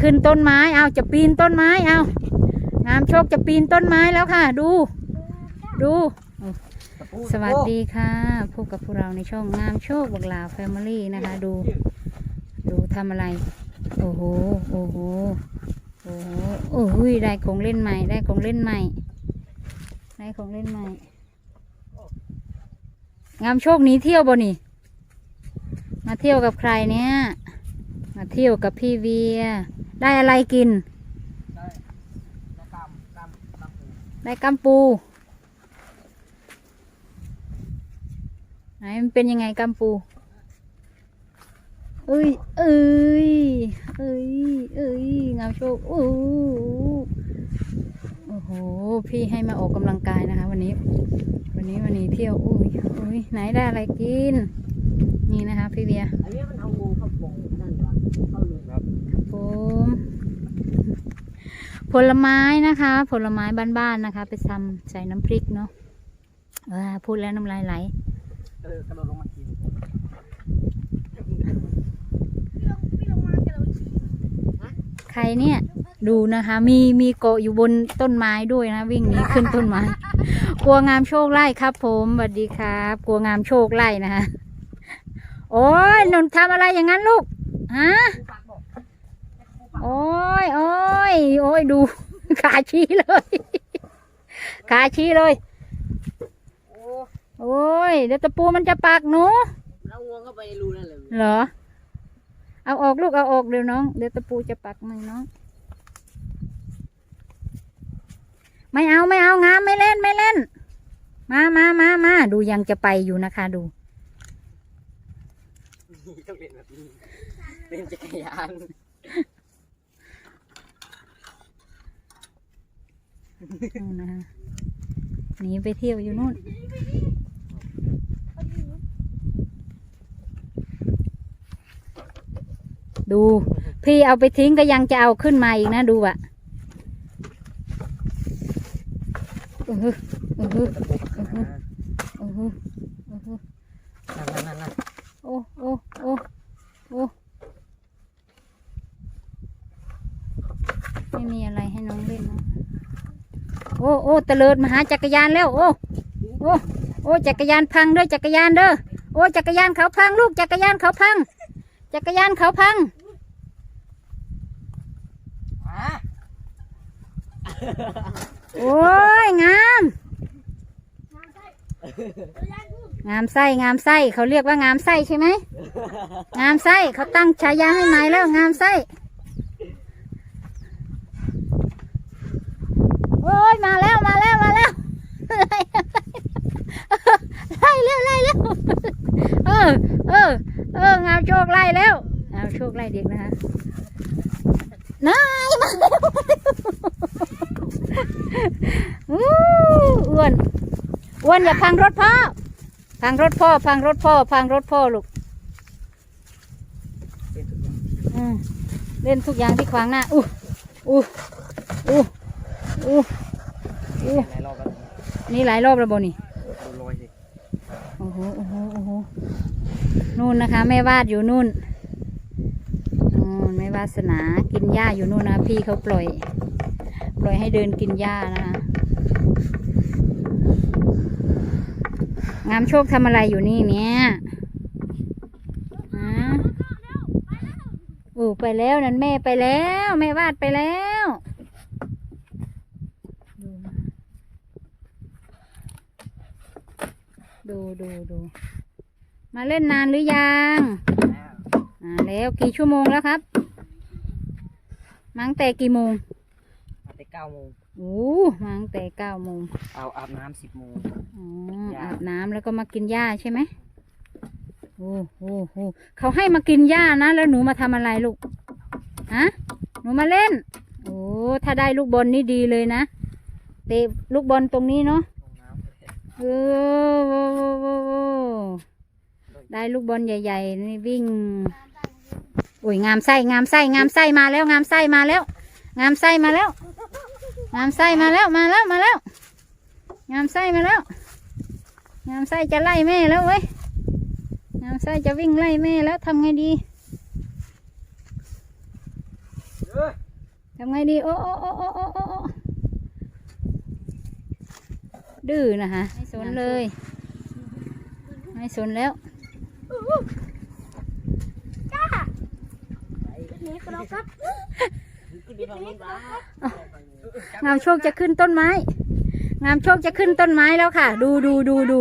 ขึ้นต้นไม้เอาจะปีนต้นไม้เอางามโชคจะปีนต้นไม้แล้วค่ะ ดู ดู สวัสดีค่ะพบกับพวกเราในช่องงามโชคบักลาแฟมิลี่นะคะ ดู ดูทำอะไร โอ้โห โอ้โห โอ้โหโอ้ยได้ของเล่นใหม่ ได้ของเล่นใหม่ ได้ของเล่นใหม่ งามโชคนี้เที่ยวบ่นี่ มาเที่ยวกับใครเนี่ย มาเที่ยวกับพี่เวีย ได้อะไรกิน ได้กัมปูไหนมันเป็นยังไงกัมปูเอ้ย เอ้ย เอ้ย เอ้ยงามโชคโอ้โหโอ้โห พี่ให้มาออกกำลังกายนะคะ วันนี้ วันนี้วันนี้เที่ยว อุ้ยอุ้ยไหนได้อะไรกิน นี่นะคะ พี่เบียร์อันนี้มันเอางูเข้าปงนั่นวะเข้าเลยครับผมผ ลไม้นะคะ ผลไม้บ้านๆนะคะ ไปทำใส่น้ำพริกเนาะว้าพูดแล้วน้ำลายไหลเออกระโดดลใครเนี่ยดูนะคะ มีมีเกาะอยู่บนต้นไม้ด้วยนะ วิ่งหนีขึ้นต้นไม้ กลัวงามโชคไล่ครับ ผมสวัสดีครับ กลัวงามโชคไล่นะคะโอ้ยหนุนทำอะไรอย่างนั้นลูกฮะ โอ้ยโอ้ยโอ้ยดู ขาชี้เลย ขาชี้เลย โอ้โอ้ยเดี๋ยวตะปูมันจะปากหนูแล้วงูเข้าไปในรูนั่นเลยเหรอ เอาออกลูกเอาออกเดี๋ยวน้อง เดี๋ยวตะปูจะปักมือน้อง ไม่เอาไม่เอางามไม่เล่นไม่เล่น มามามามาดูยังจะไปอยู่นะคะดูต้องเล่นแบบนี้เล่นจักรยาน นู่นนะคะหนีไปเที่ยวอยู่นู่น ดู พี่เอาไปทิ้งก็ยังจะเอาขึ้นมาอีกนะดูอะอือฮึอือฮึอือฮึอือฮึอือฮึนั่นนั่นนั่นโอ้โอ้โอ้โอ้ไม่มีอะไรให้น้องเล่นนะโอ้โอ้ ตะเลิดมาหาจักรยานแล้ว โอ้โอ้โอ้จักรยานพังเด้อจักรยานเด้อโอ้จักรยานเขาพังลูกจักรยานเขาพัง จักรยานเขาพังอะโอ้ยงามงามไส้งามไส้เขาเรียกว่างามไส้ใช่ไหมงามไส้เขาตั้งฉายาให้ใหม่แล้วงามไส้ โอ้ยมาแล้วมาแล้วมาแล้วไล่เร็วไล่เร็วเออเออเออเงาโชคไล่แล้วเงาโชคไล่เด็กนะคะนายมาแล้วอู้อ้วนอ้วนอย่าพังรถพ่อพังรถพ่อพังรถพ่อพังรถพ่อลูกเป็นทุกอย่างอืมเล่นทุกอย่างที่ขวางหน้าอู้อู้อู้ อู้อู้หลายรอบแล้วนี่หลายรอบแล้วบ่นี่ดูรอยสิโอ้โหโอ้โหโอ้โหนู่นนะคะแม่วาดอยู่นู่นนู่นแม่วาสนากินหญ้าอยู่นู่นนะพี่เขาปล่อย ปล่อยให้เดินกินหญ้านะคะงามโชคทำอะไรอยู่นี่เนี่ยฮะโอ้ไปแล้วนั่นแม่ไปแล้ว แม่วาดไปแล้ว ดูมาดูดูดูมาเล่นนานหรือยังแล้วมาแล้วกี่ชั่วโมงแล้วครับมาตั้งแต่กี่โมงมาแต่เก้าโมงโอ้มาตั้งแต่เก้าโมงเอาอาบน้ำสิบโมงอ๋อหญ้าอาบน้ำแล้วก็มากินหญ้าใช่ไหมโอ้โหโหเขาให้มากินหญ้านะ แล้วหนูมาทำอะไรลูกฮะหนูมาเล่น โอ้ถ้าได้ลูกบอลนี่ดีเลยนะเตะลูกบอลตรงนี้เนาะ ลงน้ำเลยเออโว้โว้โว้โว้ได้ลูกบอลใหญ่ๆนี่วิ่งโอ้ยงามไส้งามไส้งามไส้มาแล้ว งามไส้มาแล้ว งามไส้มาแล้ว งามไส้มาแล้วมาแล้วมาแล้ว งามไส้มาแล้ว งามไส้จะไล่แม่แล้วเว้ยงามไส้จะวิ่งไล่แม่แล้วทำไงดีเอทำไงดีโอ้โอ้โอ้โอ้โอ้โอ้โอ้ ดื้อนะคะไม่สนเลย ไม่สนแล้วนี่คือเราครับขึ้นไปฝั่งนู้นบ้างงามโชคจะขึ้นต้นไม้ งามโชคจะขึ้นต้นไม้แล้วค่ะ ดูดูดูดู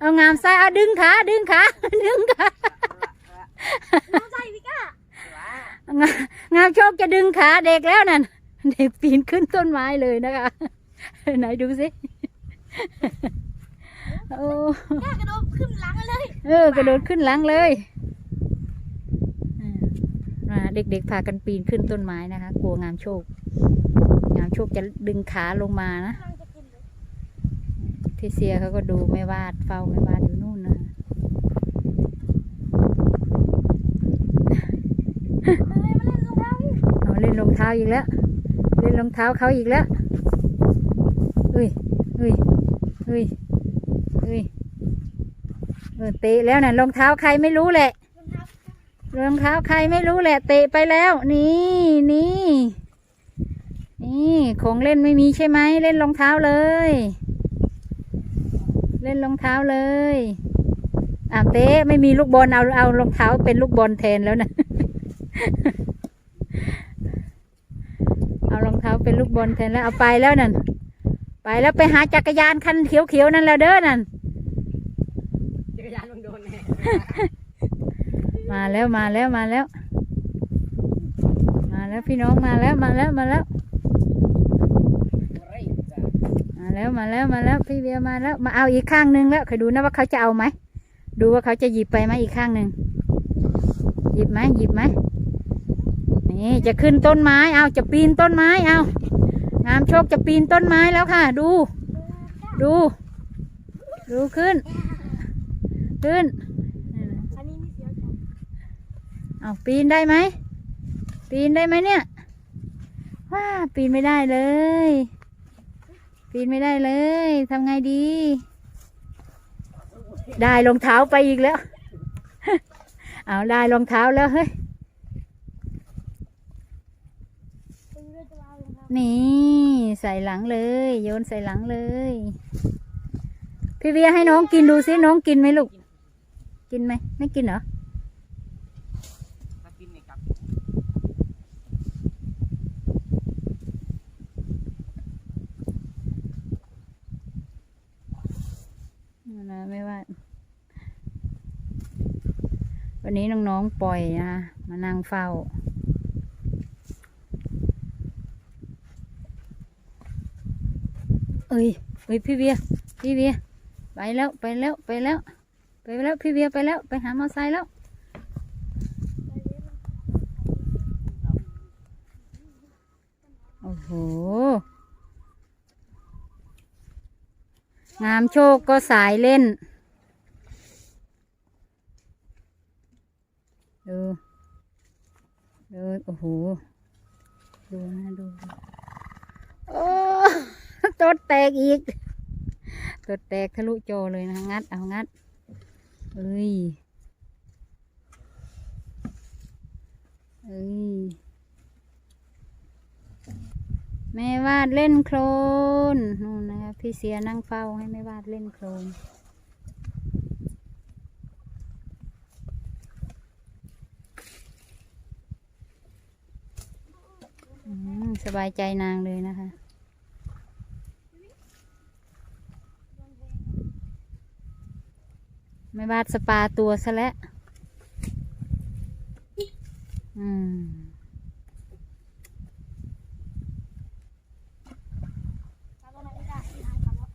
เอางามซ้ายเอาดึงขาดึงขาดึงขาน้องใส่พี่ก้างามงามโชคจะดึงขาเด็กแล้วนั่นเด็กปีนขึ้นต้นไม้เลยนะคะ ไหนดูสิ โอ้ก้ากระโดดขึ้นหลังเลยเออกระโดดขึ้นหลังเลยอ่าเด็กๆพากันปีนขึ้นต้นไม้นะคะ กลัวงามโชค งามโชคจะดึงขาลงมานะกำลังจะกินเลยพี่เซียเขาก็ดูไม่วาดเฝ้าไม่วาดอยู่นู่นนะมาเลยมาเล่นรองเท้าพี่เอาเล่นรองเท้าอีกแล้ว เล่นรองเท้าเขาอีกแล้วเอ้ยเอ้ย เอ้ยเอ้ยเออเตะแล้วน่ะรองเท้าใครไม่รู้แหละรองเท้ารองเท้าใครไม่รู้แหละ เตะไปแล้ว นี่นี่นี่ของเล่นไม่มีใช่ไหมเล่นรองเท้าเลย เล่นรองเท้าเลยอ่าเตะไม่มีลูกบอลเอาเอารองเท้าเป็นลูกบอลแทนแล้วนะเอารองเท้าเป็นลูกบอลแทนแล้วเอาไปแล้วนั่น ไปแล้วไปหาจักรยานคันเขียวๆนั่นแล้วเด้อนั่น จักรยานมึงโดนแน่ มาแล้วมาแล้วมาแล้ว มาแล้วพี่น้องมาแล้วมาแล้วมาแล้วเฮ้ยจ้ะมาแล้วมาแล้วมาแล้ว พี่เบียร์มาแล้ว มาเอาอีกข้างหนึงแล้วคอยดูนะว่าเขาจะเอาไหมดูว่าเขาจะหยิบไปไหมอีกข้างหนึ่งหยิบไหมหยิบไหมนี่จะขึ้นต้นไม้เอาจะปีนต้นไม้เอา งามโชคจะปีนต้นไม้แล้วค่ะ ดู ดู ดูขึ้น ขึ้นอันนี้เสียเอาปีนได้ไหม ปีนได้ไหมเนี่ย ว้า ปีนไม่ได้เลย ปีนไม่ได้เลยทำไงดี ได้รองเท้าไปอีกแล้ว เอาได้รองเท้าแล้วเฮ้ย เป็นเรื่องจะเอารองเท้า นี่ใส่หลังเลย โยนใส่หลังเลย พี่เวียให้น้องกินดูสิน้องกินไหมลูก กินไหมไม่กินเหรอถ้ากินไม่กลับนะไม่ว่า วันนี้น้องๆปล่อยนะมานั่งเฝ้า เอ้ยเอ้ยพี่เบียร์พี่เบียร์ไปแล้วไปแล้วไปแล้ว ไปแล้วพี่เบียร์ไปแล้ว ไปหามอไซค์แล้วโอ้โหงามโชคก็สายเล่นดูดูโอ้โหดูนะดูดูโอ้ ตดแตกอีกตดแตกทะลุโจอเลยนะงัดเอางัดเอ้ยเอ้ยแม่วาดเล่นโคลนนู่นนะคะพี่เสียนั่งเฝ้าให้แม่วาดเล่นโคลนสบายใจนางเลยนะคะ ไม่ วาดสปาตัวซะแล้วอืมเอาตรงไหนไม่ได้ไม่ได้ครับว่า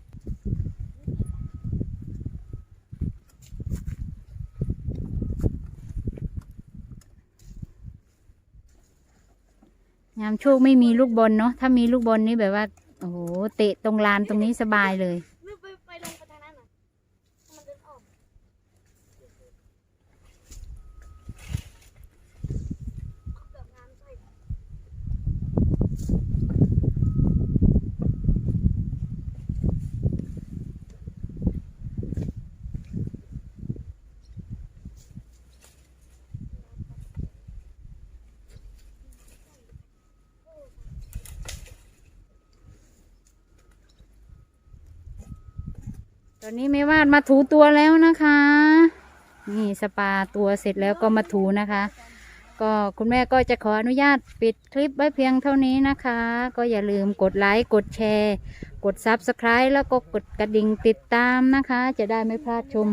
งามโชคไม่มีลูกบอลเนาะถ้ามีลูกบอลนี่แบบว่า โอ้โห เตะตรงลานตรงนี้สบายเลย ไม่ไปไปลงไปทางนั้นน่ะมันเดินออกเขาเกือบงานใส่ อ ตอนนี้ไม่วาดมาถูตัวแล้วนะคะ นี่สปาตัวเสร็จแล้วก็มาถูนะคะ ก็คุณแม่ก็จะขออนุญาตปิดคลิปไว้เพียงเท่านี้นะคะ ก็อย่าลืมกดไลค์กดแชร์ กด Subscribe แล้วก็กดกระดิ่งติดตามนะคะ จะได้ไม่พลาดชม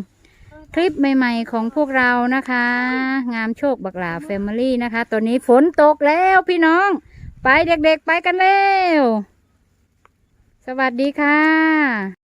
คลิปใหม่ ๆ ของพวกเรานะคะ งามโชคบักหลาแฟมิลี่นะคะ ตอนนี้ฝนตกแล้วพี่น้อง ไปเด็กๆไปกันเร็ว สวัสดีค่ะ